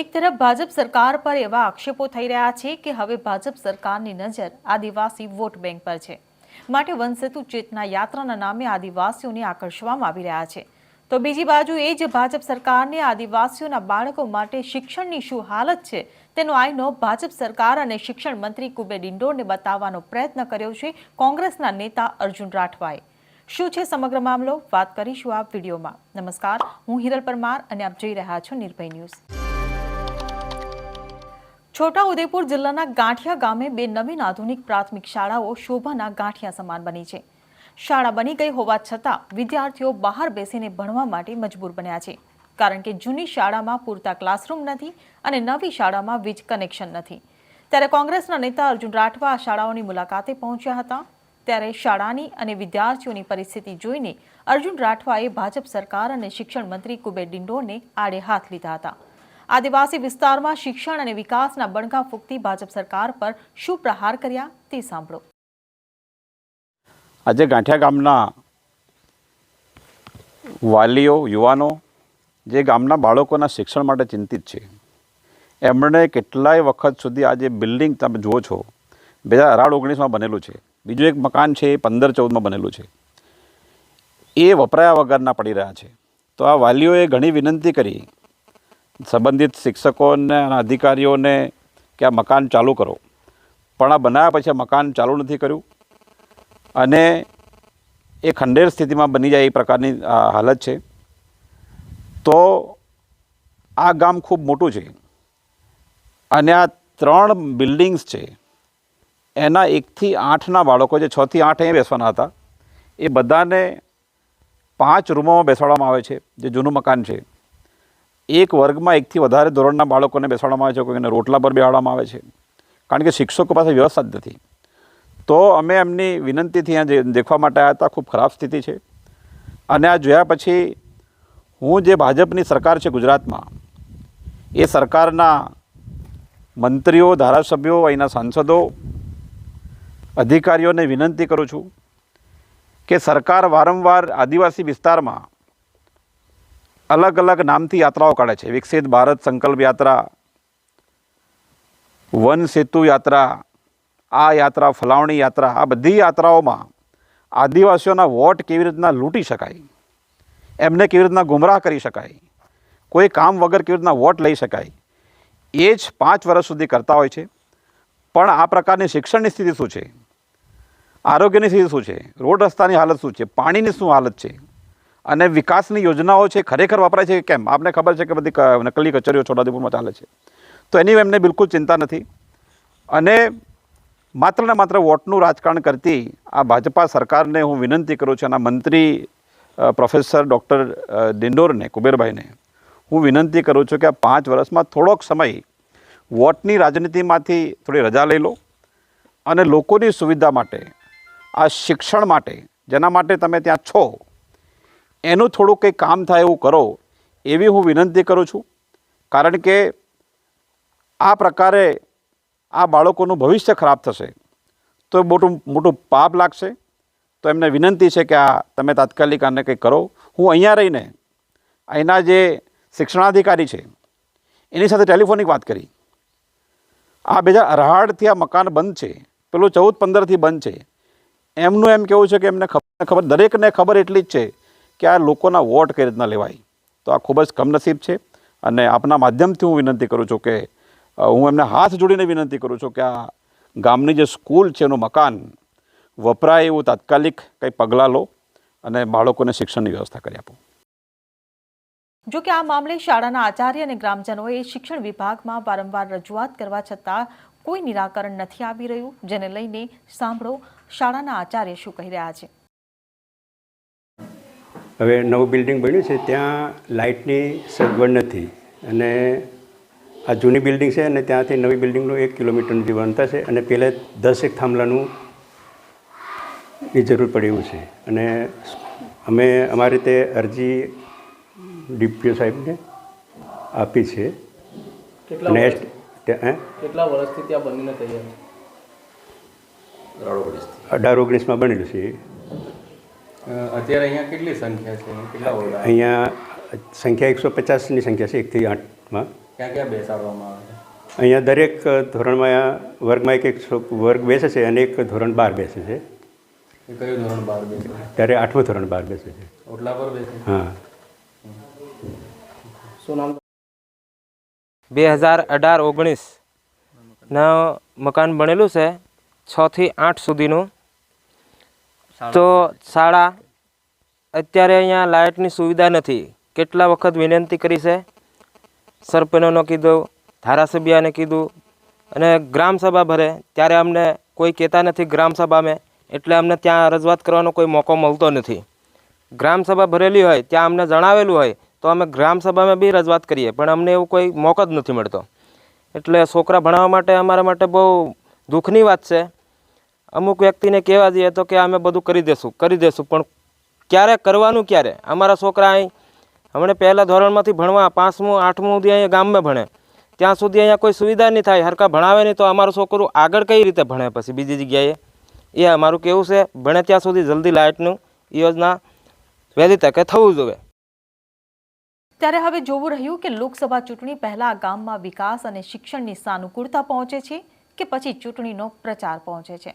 એક તરફ ભાજપ સરકાર પર એવા આક્ષેપો થઈ રહ્યા છે કે હવે ભાજપ સરકારની નજર આદિવાસી વોટ બેંક પર છે. માટે વંશેતુ ચેતના યાત્રાના નામે આદિવાસીઓને આકર્ષવામાં આવી રહ્યા છે. તો બીજી બાજુ એ જ ભાજપ સરકારને આદિવાસીઓના બાળકો માટે શિક્ષણની શું હાલત છે તેનો આઈનો ભાજપ સરકાર અને શિક્ષણ મંત્રી કુબે ડિંડોરને બતાવવાનો પ્રયત્ન કર્યો છે કોંગ્રેસના નેતા અર્જુન રાઠવાએ. શું છે સમગ્ર મામલો? વાત કરીશું આ વિડીયોમાં. નમસ્કાર, હું હિરલ પરમાર અને આપ જોઈ રહ્યા છો નિર્ભય ન્યૂઝ. છોટા ઉદેપુર જિલ્લાના ગાંઠિયા ગામે બે નવીન આધુનિક પ્રાથમિક શાળાઓ શોભાના ગાંઠિયા સમાન બની છે. શાળા બની ગઈ હોવા છતાં વિદ્યાર્થીઓ બહાર બેસીને ભણવા માટે મજબૂર બન્યા છે. કારણ કે જૂની શાળામાં પૂરતા ક્લાસરૂમ નથી અને નવી શાળામાં વીજ કનેક્શન નથી. ત્યારે કોંગ્રેસના નેતા અર્જુન રાઠવા આ શાળાઓની મુલાકાતે પહોંચ્યા હતા. ત્યારે શાળાની અને વિદ્યાર્થીઓની પરિસ્થિતિ જોઈને અર્જુન રાઠવાએ ભાજપ સરકાર અને શિક્ષણ મંત્રી કુબેર ડિંડોરને આડે હાથ લીધા હતા. આદિવાસી વિસ્તારમાં શિક્ષણ અને વિકાસના બણગા ફૂંકતી ભાજપ સરકાર પર શું પ્રહાર કર્યા તે સાંભળો. આજે ગાંઠિયા ગામના વાલીઓ, યુવાનો, જે ગામના બાળકોના શિક્ષણ માટે ચિંતિત છે, એમણે કેટલાય વખત સુધી આ જે બિલ્ડિંગ તમે જુઓ છો, બે હજાર અઢાર ઓગણીસમાં બનેલું છે. બીજું એક મકાન છે, એ પંદર ચૌદમાં બનેલું છે. એ વપરાયા વગરના પડી રહ્યા છે. તો આ વાલીઓએ ઘણી વિનંતી કરી સંબંધિત શિક્ષકોને અને અધિકારીઓને કે આ મકાન ચાલુ કરો. પણ આ બનાવ્યા પછી મકાન ચાલુ નથી કર્યું. અને એ ખંડેર સ્થિતિમાં બની જાય એ પ્રકારની હાલત છે. તો આ ગામ ખૂબ મોટું છે. અને આ ત્રણ બિલ્ડિંગ્સ છે. એના એકથી આઠના બાળકો જે છથી આઠ અહીં બેસવાના હતા. એ બધાને પાંચ રૂમોમાં બેસાડવામાં આવે છે, જે જૂનું મકાન છે. એક વર્ગમાં એકથી વધારે ધોરણના બાળકોને બેસાડવામાં આવે છે, કોઈને રોટલા પર બેસાડવામાં આવે છે. કારણ કે શિક્ષકો પાસે વ્યવસ્થા જ નથી. તો અમે એમની વિનંતીથી અહીંયા દેખવા માટે આવ્યા હતા, ખૂબ ખરાબ સ્થિતિ છે. અને આ જોયા પછી હું જે ભાજપની સરકાર છે ગુજરાતમાં, એ સરકારના મંત્રીઓ, ધારાસભ્યો, અહીંના સાંસદો, અધિકારીઓને વિનંતી કરું છું કે સરકાર વારંવાર આદિવાસી વિસ્તારમાં અલગ અલગ નામથી યાત્રાઓ કાઢે છે. વિકસિત ભારત સંકલ્પ યાત્રા, વન સેતુ યાત્રા, આ યાત્રા, ફલાવણી યાત્રા, આ બધી યાત્રાઓમાં આદિવાસીઓના વોટ કેવી રીતના લૂંટી શકાય? એમને કેવી રીતના ગુમરાહ કરી શકાય? કોઈ કામ વગર કેવી રીતના વોટ લઈ શકાય? એ જ પાંચ વર્ષ સુધી કરતા હોય છે. પણ આ પ્રકારની શિક્ષણની સ્થિતિ શું છે? આરોગ્યની સ્થિતિ શું છે? રોડ રસ્તાની હાલત શું છે? પાણીની શું હાલત છે? અને વિકાસની યોજનાઓ છે ખરેખર વપરાય છે કે કેમ? આપને ખબર છે કે બધી નકલી કચેરીઓ છોટાઉદેપુરમાં ચાલે છે. તો એની એમને બિલકુલ ચિંતા નથી. અને માત્ર ને માત્ર વોટનું રાજકારણ કરતી આ ભાજપા સરકારને હું વિનંતી કરું છું અને મંત્રી પ્રોફેસર ડૉક્ટર ડિંડોરને, કુબેરભાઈને, હું વિનંતી કરું છું કે આ પાંચ વર્ષમાં થોડોક સમય વોટની રાજનીતિમાંથી થોડી રજા લઈ લો અને લોકોની સુવિધા માટે, આ શિક્ષણ માટે, જેના માટે તમે ત્યાં છો એનું થોડું કંઈ કામ થાય એવું કરો, એવી હું વિનંતી કરું છું. કારણ કે આ પ્રકારે આ બાળકોનું ભવિષ્ય ખરાબ થશે, તો મોટું મોટું પાપ લાગશે. તો એમને વિનંતી છે કે આ તમે તાત્કાલિક આને કંઈક કરો. હું અહીંયા રહીને અહીંના જે શિક્ષણાધિકારી છે, એની સાથે ટેલિફોનિક વાત કરી. આ બે હજાર અઢારથી આ મકાન બંધ છે, પેલું ચૌદ પંદરથી બંધ છે. એમનું એમ કેવું છે કે એમને ખબર, દરેકને ખબર એટલી જ છે કે આ લોકોના વોટ કઈ રીતના લેવાય? તો આ ખૂબ જ કમનસીબ છે અને આપના માધ્યમથી હું વિનંતી કરું છું કે હું એમને હાથ જોડીને વિનંતી કરું છું કે આ ગામની જે સ્કૂલ છે એનું મકાન વપરાય એવું તાત્કાલિક કંઈ પગલાં લો અને બાળકોને શિક્ષણની વ્યવસ્થા કરી આપો. જો કે આ મામલે શાળાના આચાર્ય અને ગ્રામજનોએ શિક્ષણ વિભાગમાં વારંવાર રજૂઆત કરવા છતાં કોઈ નિરાકરણ નથી આવી રહ્યું, જેને લઈને સાંભળો શાળાના આચાર્ય શું કહી રહ્યા છે. હવે નવું બિલ્ડિંગ બન્યું છે ત્યાં લાઇટની સગવડ નથી. અને આ જૂની બિલ્ડિંગ છે અને ત્યાંથી નવી બિલ્ડિંગનું એક કિલોમીટરનું જે અંતર છે અને પહેલાં દસ એક થાંભલાનું એ જરૂર પડે એવું છે. અને અમે અમારી રીતે અરજી ડીપીઓ સાહેબને આપી છે. નેક્સ્ટ? કેટલા વર્ષથી ત્યાં બનીને તૈયાર? અઢાર ઓગણીસમાં બનેલું છે. અત્યારે અહીંયા કેટલી સંખ્યા છે? કેટલા ઓરડા? અહીંયા સંખ્યા એકસો પચાસની સંખ્યા છે એકથી આઠમાં. ક્યાં ક્યાં બેસાડવામાં આવે? છે અહીંયા દરેક ધોરણમાં વર્ગમાં એક એક વર્ગ બેસે છે અને એક ધોરણ બાર બેસે છે. કયું ધોરણ બાર બેસે છે? ત્યારે આઠમું ધોરણ બાર બેસે છે. ઓટલા પર બેસે હા. શું નામ? બે હજાર અઢાર ઓગણીસ ના મકાન બનેલું છે છથી આઠ સુધીનું. તો શાળા, અત્યારે અહીંયા લાઇટની સુવિધા નથી. કેટલા વખત વિનંતી કરી છે? સરપંચોને કીધું, ધારાસભ્યને કીધું અને ગ્રામસભા ભરે. ત્યારે અમને કોઈ કહેતા નથી ગ્રામસભામાં એટલે અમને ત્યાં રજૂઆત કરવાનો કોઈ મોકો મળતો નથી. ગ્રામસભા ભરેલી હોય, ત્યાં અમને જણાવેલું હોય, તો અમે ગ્રામસભામાં બી રજૂઆત કરીએ, પણ અમને એવું કોઈ મોકો જ નથી મળતો. એટલે છોકરા ભણાવવા માટે અમારા માટે બહુ દુઃખની વાત છે. અમુક વ્યક્તિને કહેવા દઈએ તો કે અમે બધું કરી દેશું કરી દેશું. પણ ક્યારે કરવાનું ક્યારે? અમારા છોકરા અહીં હમણાં પહેલાં ધોરણમાંથી ભણવા, પાંચમું, આઠમું સુધી અહીંયા ગામમાં ભણે. ત્યાં સુધી અહીંયા કોઈ સુવિધા નહીં થાય હરકા ભણાવે નહીં તો અમારું છોકરું આગળ કઈ રીતે ભણે પછી બીજી જગ્યાએ? એ અમારું કેવું છે? ભણે ત્યાં સુધી જલ્દી લાઇટનું યોજના વહેલી તકે થવું જોઈએ. ત્યારે હવે જોવું રહ્યું કે લોકસભા ચૂંટણી પહેલાં ગામમાં વિકાસ અને શિક્ષણની સાનુકૂળતા પહોંચે છે કે પછી ચૂંટણીનો પ્રચાર પહોંચે છે?